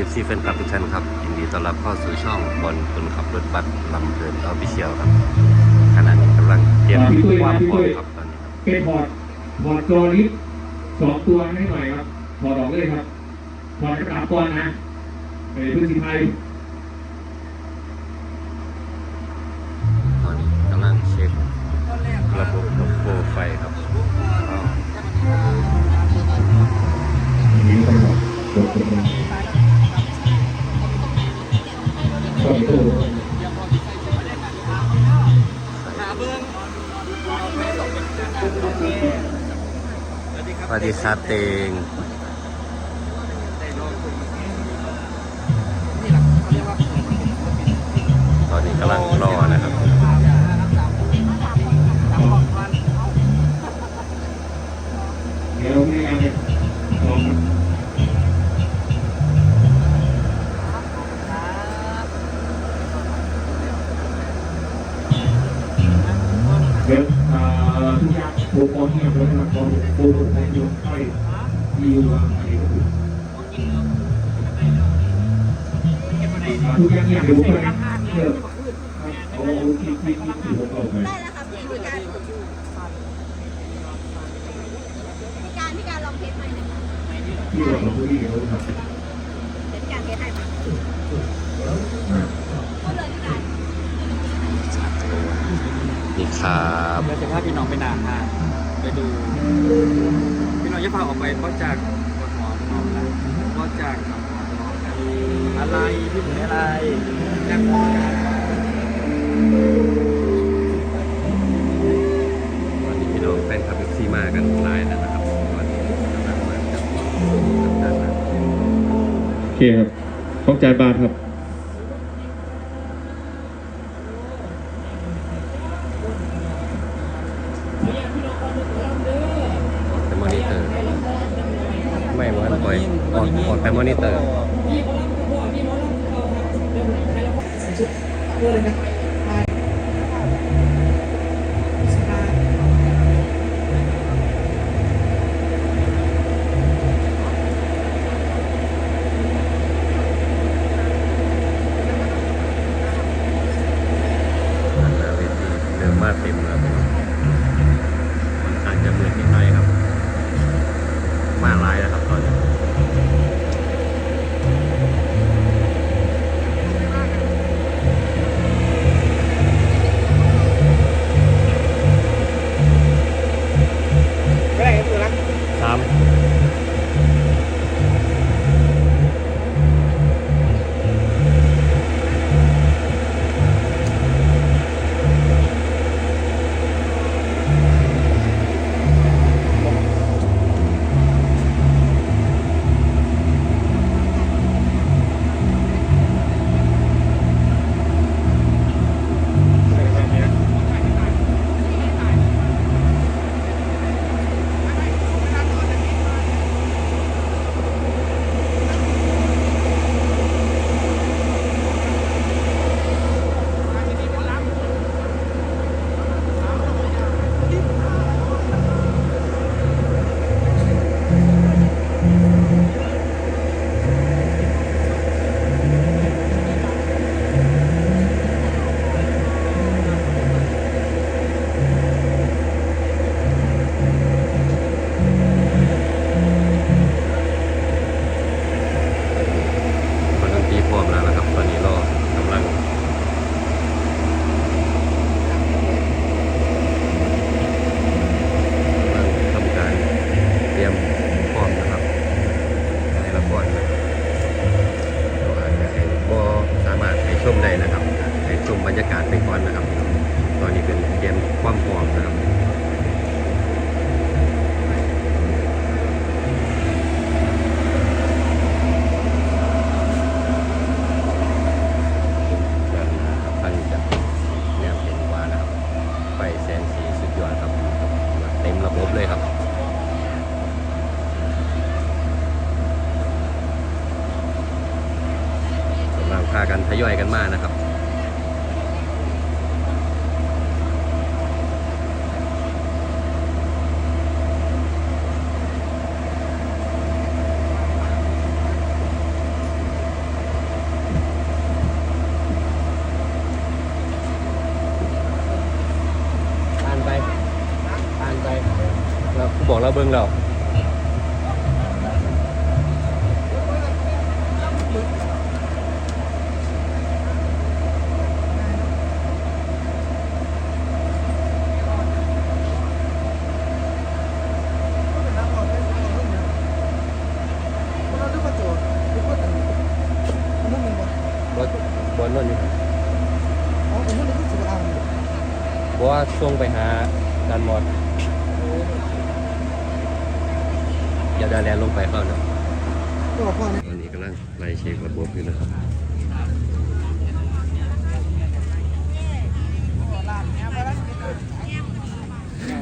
อฟซีแฟนคลับทุกท่านครับยินดีต้อนรับเข้าสู่ช่องบอลคนขับรถบัสลำเพลินออฟฟิเชียลครับขณะนี้กำลังเตรียมความพร้อมครับตอนนี้ครับไปถอดบอดตัวลิฟสองตัวให้หน่อยครับบอดออกเลยครับบอดกระดาษก่อนนะไปพื้นที่ไทย สวัสเตงตอนนี้กำลังรอนะครับเดี๋ยวไม่เอยลองเดี๋ยวอ่าทุกอย่างโปรโมทเนี่ยเราจะทำโปรโมทในยูไทุกอย่างเนี่ยดี๋ยวผมไปเชื่อเอาที่ที่ที่ที่ผมเอาไปได้แล้วครับพี่พี่การพี่การพี่การลองเทสใหม่หน่อยครับที่เราเราพูดีเขาทำเดี๋ยวพี่การเทสให้มาก็เลยพี่การนี่ครับเราจะพาพี่น้องไปนาห้าง ไปดู พี่น้องจะพาออกไปก็จากกดหมอนนอนละก็จากหนองหมอนนอนกันอะไรพี่หมูอะไรแจ้งบอกกันวันนี้พี่น้องแฟนคลับเอฟซีมากันหลายแล้วนะครับวันนี้กำลังมากับกับด้านหน้าโอเคครับของจ่ายบาทครับ แต่มอนิเตอร์ ไม่ เหมือนปล่อยออกออกแต่มอนิเตอร์ พากันทยอยกันมานะครับผ่านไปผ่านไปเราบอกเราเบิ้งเรา อบอนนั่นอยู่ครับเพราะว่าช่วงไปหาดันมอดอย่าดาแลนลงไปเข้านะตอนนี้กำลังไล่เช็คระบบอยู่นะครับ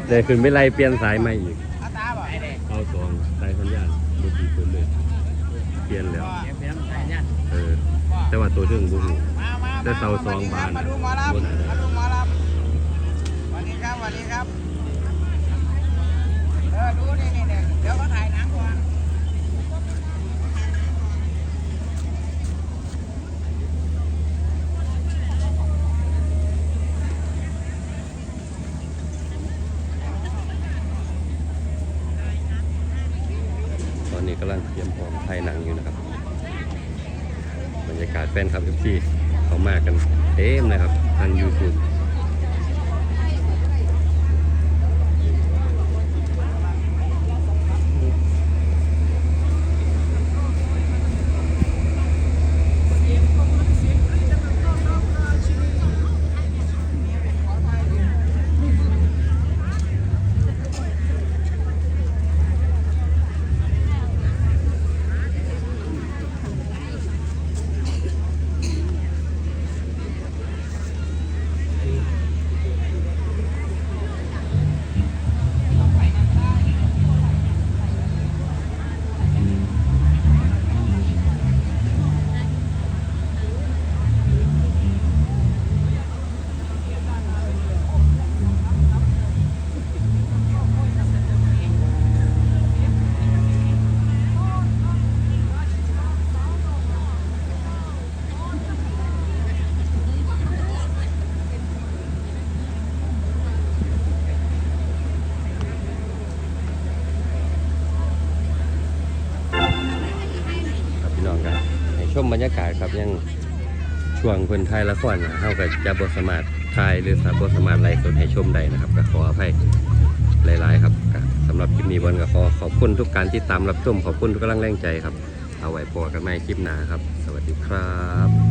เดี๋ยวขึ้นไปไล่เปลี่ยนสายใหม่อีกเอาสองสายสัญญาณบุตรีคนเลยเปลี่ยนแล้วเออ แต่ว่าตัวเรื่องบุ้งแต่เสาสองบานมาน่ะดูหมอลำบ่น่าได้มาดูหมอลำสวัสดีครับสวัสดีครับเออดูนี่นี่นี่เดี๋ยวเขาถ่ายหนังก่อน ตอนนี้กำลังเตรียมพร้อมถ่ายหนังอยู่นะครับ บรรยากาศ แฟนคลับเอฟซีเขามากันเต็มเลยครับทาง YouTube ครับพี่น้องครับในชมบ รรยากาศครับยังช่วงเพิ่นไทยละครนะเฮาก็จะบ่สามารถถ่ายหรือสาบ่สามารถไลฟ์สดให้ชมได้นะครับก็ขออภัยหลาย ๆ ครับสำหรับคลิปนี้บอลก็ขอขอบคุณทุกการติดตามรับชมขอบคุณทุกกำลังแรงใจครับ เอาไว้พอกันใหม่คลิปหน้าครับ สวัสดีครับ